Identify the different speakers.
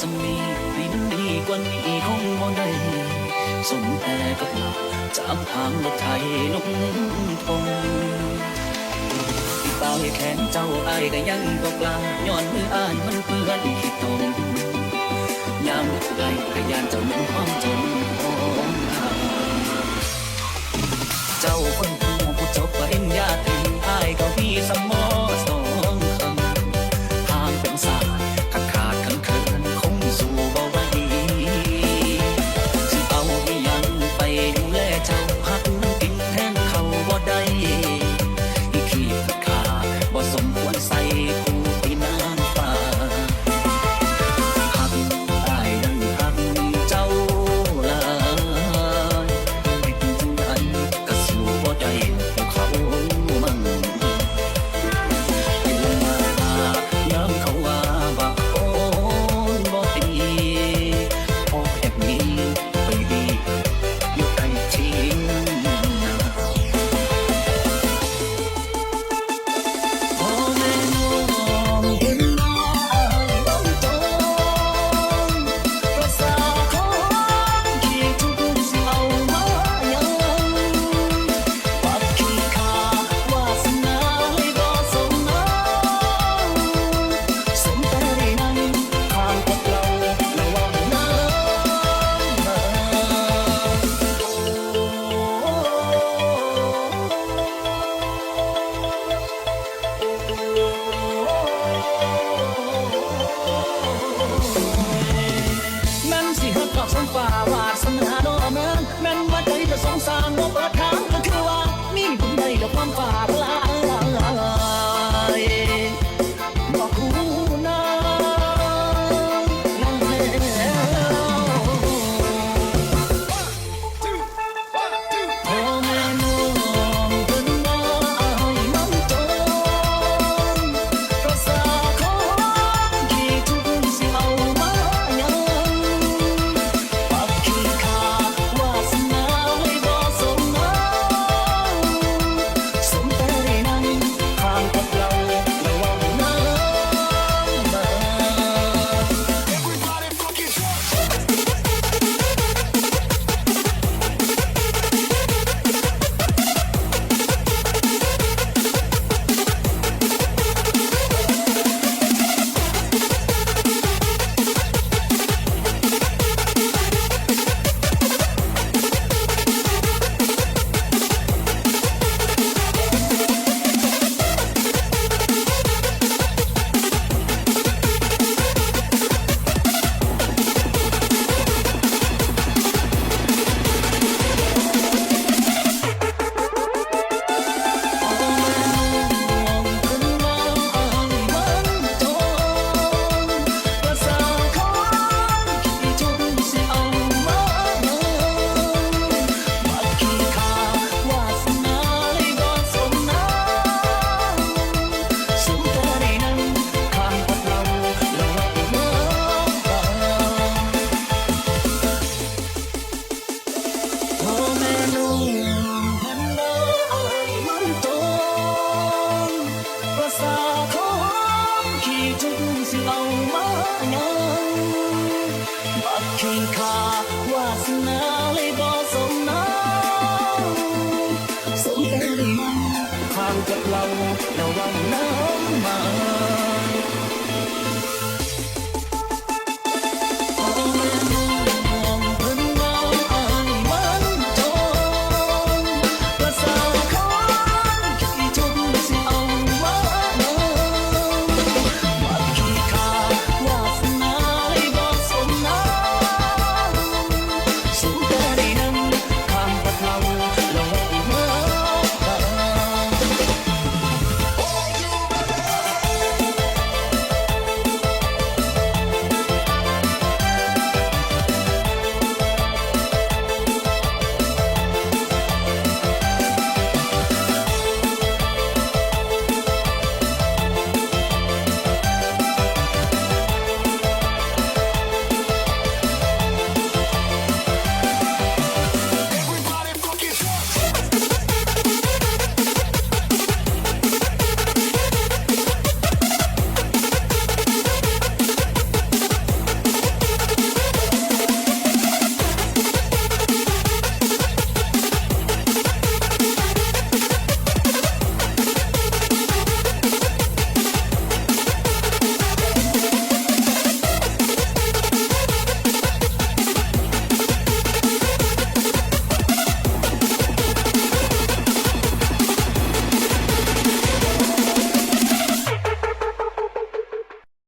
Speaker 1: สำนีให้มันดีกว่านี้คงบ่ได้สมแต่กับหลักจับางรถไทยนกพงเปล่าให้แข็งเจ้าอายก็ยังก็กล้าย้อนมืออ่านมันเพื่อนผิดตรงยามลูกไกขยันเจ้านั้นความเจ
Speaker 2: khi thức sự âu má ngang bắt khi khá hoa sinh na lấy bỏ sống na. Sống em mang hàng cật lòng đầu bằng nắng mà